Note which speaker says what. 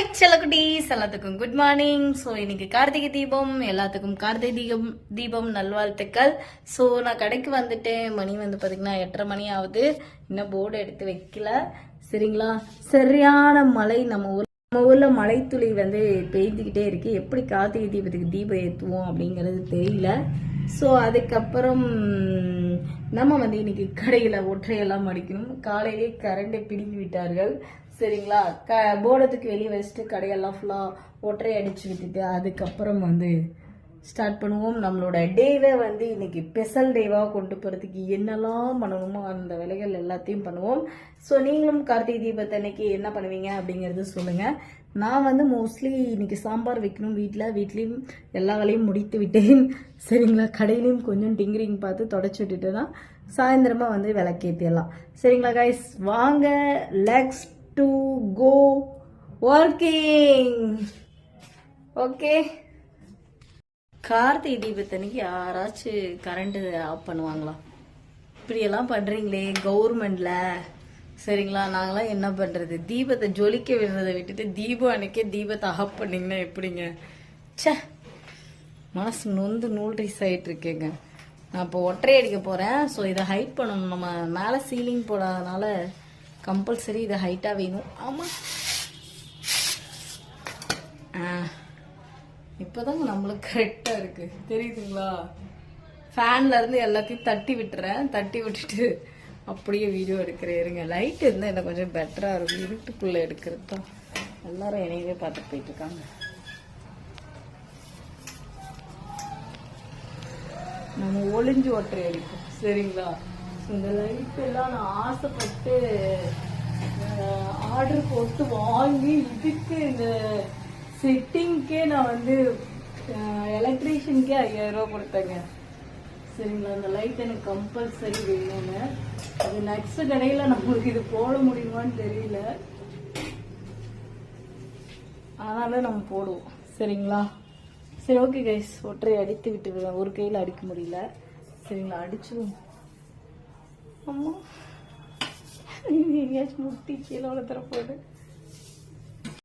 Speaker 1: Hi செல்லக்குட்டீஸ் எல்லாத்துக்கும் good morning so இன்னைக்கு கார்த்திகை தீபம் எல்லாத்துக்கும் கார்த்திகை தீபம் தீபம் நல்வாழ்த்துக்கள். ஸோ நான் கடைக்கு வந்துட்டேன். மணி வந்து பார்த்தீங்கன்னா எட்டரை மணி ஆகுது. இன்னும் போர்டு எடுத்து வைக்கல. சரிங்களா? சரியான மழை நம்ம ஊர் நம்ம ஊரில் மழைத்துளி வந்து பெய்துக்கிட்டே இருக்கு. எப்படி கார்த்திகை தீபத்துக்கு தீபம் ஏற்றுவோம் அப்படிங்கிறது தெரியல. ஸோ அதுக்கப்புறம் நம்ம வந்து இன்னைக்கு கடையில் ஒற்றையெல்லாம் அடிக்கணும் காலையிலே கரண்டை பிடுங்கி விட்டார்கள். சரிங்களா? க போர்டத்துக்கு வெளியே வச்சுட்டு கடையெல்லாம் ஃபுல்லாக ஒற்றை அடிச்சு விட்டுட்டு அதுக்கப்புறம் வந்து ஸ்டார்ட் பண்ணுவோம். நம்மளோட டேவை வந்து இன்னைக்கு ஸ்பெஷல் டேவாக கொண்டு போகிறதுக்கு என்னெல்லாம் பண்ணணுமோ அந்த வேலைகள் எல்லாத்தையும் பண்ணுவோம். ஸோ நீங்களும் கார்த்திகை தீபத்தன்னைக்கு என்ன பண்ணுவீங்க அப்படிங்கிறது சொல்லுங்கள் நான் வந்து மோஸ்ட்லி இன்னைக்கு சாம்பார் வைக்கணும் வீட்டில் வீட்லேயும் எல்லா வேலையும் முடித்து விட்டேன். சரிங்களா? கடையிலையும் கொஞ்சம் டிங்கிரிங் பார்த்து தொடச்சி விட்டுட்டு தான் சாயந்தரமாக வந்து விளக்கேற்றிடலாம் சரிங்களா கைஸ் வாங்க let's to go working okay Karthigai தீபத்தன்னைக்கு யாராச்சும் கரண்ட்டு ஆஃப் பண்ணுவாங்களா? இப்படியெல்லாம் பண்ணுறீங்களே கவர்மெண்ட்ல சரிங்களா? நாங்களாம் என்ன பண்ணுறது தீபத்தை ஜொலிக்க விடுறதை விட்டுட்டு தீபம் அன்னைக்கே தீபத்தை ஆஃப் பண்ணீங்கன்னா எப்படிங்க? சே மனசு நொந்து நூல் ரீஸ் ஆகிட்டு இருக்கேங்க நான் இப்போ ஒற்றை அடிக்க போகிறேன் ஸோ இதை ஹைட் பண்ணணும். நம்ம மேலே சீலிங் போடாதனால கம்பல்சரி இதை ஹைட்டாக வேணும். ஆமாம் ஆ. இப்போதாங்க நம்மளுக்கு கரெக்டாக இருக்கு. தெரியுதுங்களா? ஃபேன்ல இருந்து எல்லாத்தையும் தட்டி விட்டுறேன். தட்டி விட்டுட்டு அப்படியே வீடியோ எடுக்கிறேன். இருங்க லைட் இருந்தால் எனக்கு கொஞ்சம் பெட்டராக இருக்கும். இருட்டுக்குள்ளே எடுக்கிறது தான். எல்லாரும் என்னையவே பார்த்துட்டு போயிட்டு இருக்காங்க. நம்ம ஒளிஞ்சு ஒற்றை அடிப்போம் சரிங்களா? இந்த லைட் எல்லாம் நான் ஆசைப்பட்டு ஆர்டர் போட்டு வாங்கி இதுக்கு இந்த செட்டிங்க்கே நான் வந்து எலக்ட்ரீஷியனுக்கே ஐயாயிரம் ரூபா கொடுத்தேங்க. சரிங்களா அந்த லைட் எனக்கு கம்பல்சரி வேணுங்க அது நெக்ஸ்ட் கடையில் நம்மளுக்கு இது போட முடியுமான்னு தெரியல. அதனால நம்ம போடுவோம். சரிங்களா? சரி ஓகே கைஸ் ஒற்றை அடித்து விட்டு ஒரு கையில் அடிக்க முடியல. சரிங்களா அடிச்சிருவோம். அம்மா. எங்கேயாச்சும் முட்டி கீழே வளர்த்துற போகுது